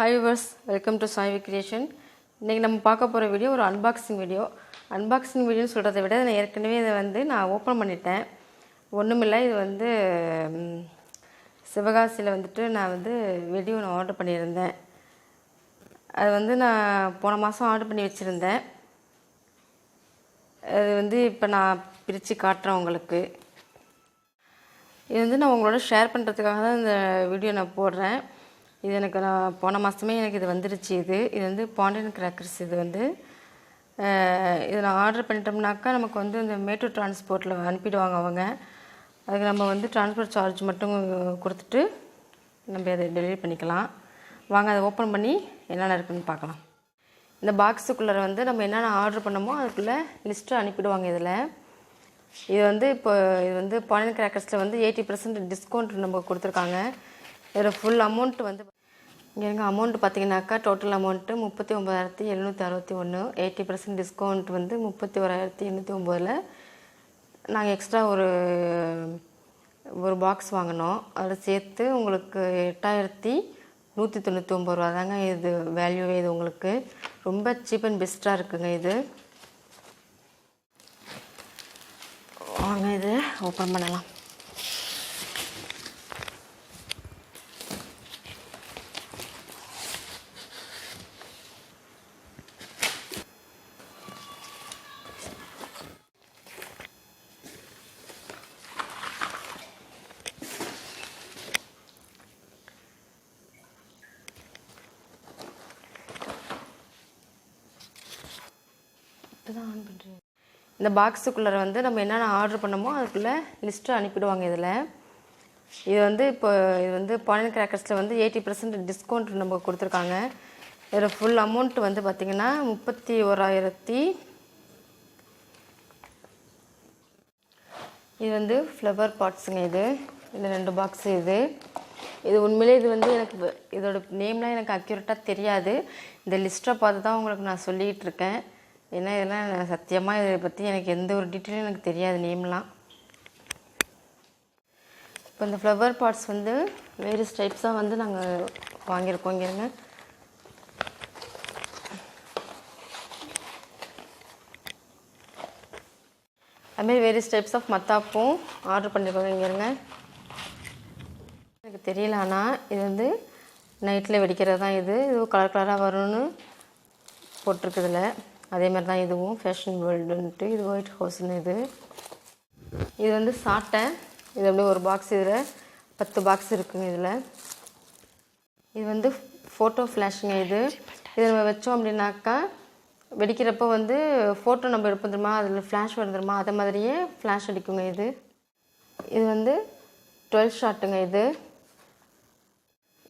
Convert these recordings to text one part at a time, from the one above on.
Hi viewers welcome to Saivi creation இன்றைக்கி நம்ம பார்க்க போகிற வீடியோ ஒரு அன்பாக்சிங் வீடியோ அன்பாக்சிங் வீடியோன்னு சொல்கிறத விட நான் ஏற்கனவே இதை வந்து நான் ஓப்பன் பண்ணிட்டேன். ஒன்றுமில்லை இது வந்து சிவகாசியில் வந்துட்டு நான் வந்து வெடி ஒன்று ஆர்டர் பண்ணியிருந்தேன். அது வந்து நான் போன மாதம் ஆர்டர் பண்ணி வச்சுருந்தேன். அது வந்து இப்போ நான் பிரித்து காட்டுறேன் உங்களுக்கு. இது வந்து நான் உங்களோட ஷேர் பண்ணுறதுக்காக தான் இந்த வீடியோ நான் போடுறேன். இது எனக்கு நான் போன மாதமே எனக்கு இது வந்துருச்சு இது. இது வந்து பாண்டியன் கிராக்கர்ஸ் இது வந்து இதை நான் ஆர்டர் பண்ணிட்டோம்னாக்கா நமக்கு வந்து இந்த மேட்டூர் டிரான்ஸ்போர்ட்டில் அனுப்பிடுவாங்க அவங்க. அதுக்கு நம்ம வந்து டிரான்ஸ்போர்ட் சார்ஜ் மட்டும் கொடுத்துட்டு நம்ம அதை டெலிவரி பண்ணிக்கலாம். வாங்க அதை ஓப்பன் பண்ணி என்னென்ன இருக்குதுன்னு பார்க்கலாம். இந்த பாக்ஸுக்குள்ளே வந்து நம்ம என்னென்ன ஆர்டர் பண்ணமோ அதுக்குள்ளே லிஸ்ட்டு அனுப்பிடுவாங்க இதில். இது வந்து இப்போ இது வந்து பாலின் கிராக்கர்ஸில் வந்து எயிட்டி பர்சன்ட் டிஸ்கவுண்ட் நம்ம கொடுத்துருக்காங்க. இதில் ஃபுல் அமௌண்ட் வந்து இங்கே இருக்க அமௌண்ட் பார்த்தீங்கன்னாக்கா டோட்டல் அமௌண்ட்டு முப்பத்தி ஒம்பதாயிரத்தி எழுநூற்றி அறுபத்தி ஒன்று எயிட்டி பர்சன்ட் டிஸ்கவுண்ட் வந்து முப்பத்தி ஓராயிரத்தி எண்ணூற்றி ஒம்போதில் நாங்கள் எக்ஸ்ட்ரா ஒரு ஒரு பாக்ஸ் வாங்கினோம். அதில் சேர்த்து உங்களுக்கு எட்டாயிரத்தி நூற்றி தொண்ணூற்றி ஒம்பது ரூபா தாங்க இது வேல்யூவே இது உங்களுக்கு. ரொம்ப சீப் அண்ட் பெஸ்ட்டாக இருக்குங்க இது. வாங்க இது ஓப்பன் பண்ணலாம். இப்போதான் ஆன் பண்ணுறேன் இந்த பாக்ஸுக்குள்ளே வந்து நம்ம என்னென்ன ஆர்டர் பண்ணமோ அதுக்குள்ளே லிஸ்ட்டு அனுப்பிடுவாங்க இதில். இது வந்து இப்போ இது வந்து பாயின் கிராக்கர்ஸில் வந்து எயிட்டி பர்சன்ட் டிஸ்கவுண்ட் நம்ம கொடுத்துருக்காங்க. இதில் ஃபுல் அமௌண்ட் வந்து பார்த்திங்கன்னா முப்பத்தி ஓராயிரத்தி இது வந்து ஃப்ளவர் பாட்ஸுங்க இது. இந்த ரெண்டு பாக்ஸு இது. இது உண்மையிலே இது வந்து எனக்கு இதோட நேம்லாம் எனக்கு அக்யூரேட்டாக தெரியாது. இந்த லிஸ்ட்டை பார்த்து தான் உங்களுக்கு நான் சொல்லிகிட்டு இருக்கேன். ஏன்னா இதெல்லாம் சத்தியமாக இதை பற்றி எனக்கு எந்த ஒரு டீட்டெயிலும் எனக்கு தெரியாது நேம்லாம். இப்போ இந்த ஃப்ளவர் பாட்ஸ் வந்து வேரியஸ் டைப்ஸாக வந்து நாங்கள் வாங்கியிருக்கோம் இங்கேருந்து அதுமாரி வேரியஸ் டைப்ஸ் ஆஃப் மத்தாப்பும் ஆர்டர் பண்ணியிருக்கோங்க இங்கேருங்க எனக்கு தெரியல ஆனால் இது வந்து நைட்டில் வெடிக்கிறது தான் இது இது கலர் கலராக வரும்னு போட்டிருக்குதுல. அதே மாதிரி தான் இதுவும் ஃபேஷன் வேர்ல்டுன்ட்டு இது ஒயிட் ஹவுஸ்னு இது. இது வந்து சாட்டை இது அப்படியே ஒரு பாக்ஸ் இதில். பத்து பாக்ஸ் இருக்குங்க இதில். இது வந்து ஃபோட்டோ ஃப்ளாஷுங்க இது. இது நம்ம வச்சோம் அப்படின்னாக்கா வெடிக்கிறப்போ வந்து ஃபோட்டோ நம்ம எடுப்போம் தெரியுமா? அதில் ஃப்ளாஷ் வருதுமா அதை மாதிரியே ஃப்ளாஷ் அடிக்குங்க இது. இது வந்து டுவெல் ஷாட்டுங்க இது.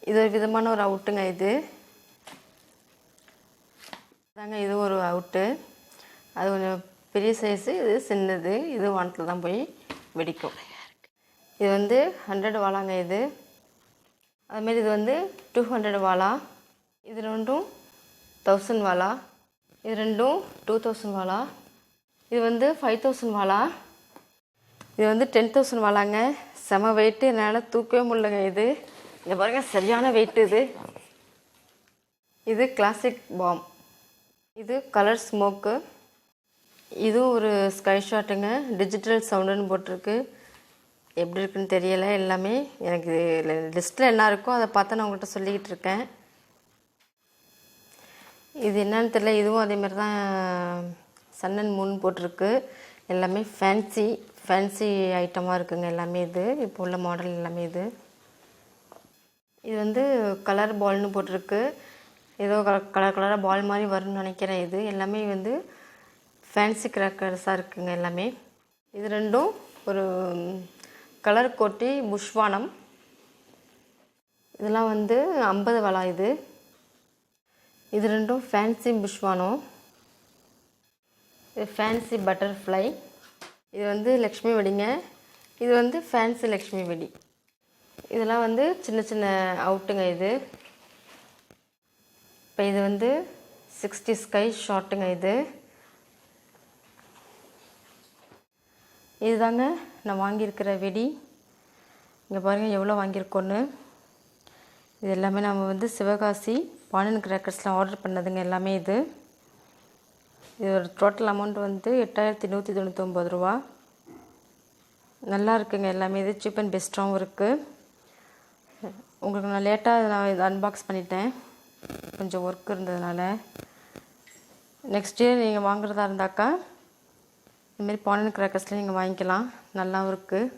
இது ஒரு விதமான ஒரு அவுட்டுங்க இது. தாங்க இது ஒரு அவுட்டு அது கொஞ்சம் பெரிய சைஸு இது சின்னது. இது வானத்தில் தான் போய் வெடிக்கும். இது வந்து ஹண்ட்ரட் வாலாங்க இது. அதுமாரி இது வந்து டூ ஹண்ட்ரட் வாலா. இது ரெண்டும் தௌசண்ட் வாலா. இது ரெண்டும் டூ தௌசண்ட் வாலா. இது வந்து ஃபைவ் தௌசண்ட் வாலா. இது வந்து டென் தௌசண்ட் வாலாங்க. செம வெயிட்டு என்னால் தூக்கவே முடியலங்க இது. இங்கே பாருங்க சரியான வெயிட் இது. இது கிளாசிக் பாம் இது கலர் ஸ்மோக்கு இது ஒரு ஸ்கை ஷாட்டுங்க டிஜிட்டல் சவுண்டுன்னு போட்டிருக்கு. எப்படி இருக்குன்னு தெரியலை எல்லாமே. எனக்கு லிஸ்ட்டில் என்ன இருக்கோ அதை பார்த்து நான் உங்கள்கிட்ட சொல்லிக்கிட்டு இருக்கேன். இது என்னன்னு தெரியல. இதுவும் அதே மாதிரி தான் சன் அண்ட் மூன் போட்டிருக்கு. எல்லாமே ஃபேன்சி ஃபேன்சி ஐட்டமாக இருக்குங்க எல்லாமே இது. இப்போ உள்ள மாடல் எல்லாமே இது. இது வந்து கலர் பால்னு போட்டிருக்கு. ஏதோ கலர் கலர் கலராக பால் மாதிரி வரும்னு நினைக்கிறேன் இது. எல்லாமே வந்து ஃபேன்சி கிராக்கர்ஸாக இருக்குங்க எல்லாமே. இது ரெண்டும் ஒரு கலர் கோட்டி புஷ்வானம். இதெல்லாம் வந்து ஐம்பது வளா இது. இது ரெண்டும் ஃபேன்சி புஷ்வானம். இது ஃபேன்சி பட்டர்ஃப்ளை இது வந்து லக்ஷ்மி வெடிங்க. இது வந்து ஃபேன்சி லக்ஷ்மி வெடி. இதெல்லாம் வந்து சின்ன சின்ன அவுட்டுங்க இது. இப்போ இது வந்து சிக்ஸ்டி ஸ்கை ஷார்ட்டுங்க இது. இதுதாங்க நான் வாங்கியிருக்கிற வெடி. இங்கே பாருங்கள் எவ்வளோ வாங்கியிருக்கோன்னு. இது எல்லாமே நம்ம வந்து சிவகாசி பானன் கிராக்கர்ஸ்லாம் ஆர்டர் பண்ணதுங்க எல்லாமே இது. இதோட டோட்டல் அமௌண்ட் வந்து எட்டாயிரத்தி நூற்றி தொண்ணூத்தொம்பது ரூபா. நல்லா இருக்குங்க எல்லாமே இது. சீப் அண்ட் பெஸ்ட்டாகவும் இருக்குது உங்களுக்கு நான் லேட்டாக நான் இது அன்பாக்ஸ் பண்ணிட்டேன். கொஞ்சம் ஒர்க் இருந்ததுனால. நெக்ஸ்ட் இயர் நீங்கள் வாங்குறதா இருந்தாக்கா இதுமாரி பானன் கிராக்கர்ஸில் நீங்கள் வாங்கிக்கலாம். நல்லாவும் இருக்குது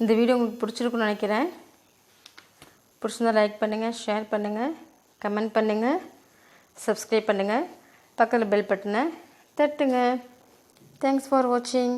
இந்த வீடியோ உங்களுக்கு பிடிச்சிருக்குன்னு நினைக்கிறேன். பிடிச்சிருந்தா லைக் பண்ணுங்கள் ஷேர் பண்ணுங்கள் கமெண்ட் பண்ணுங்கள் சப்ஸ்கிரைப் பண்ணுங்கள் பக்கத்தில் பெல் பட்டனை தட்டுங்க. தேங்க்ஸ் ஃபார் வாட்சிங்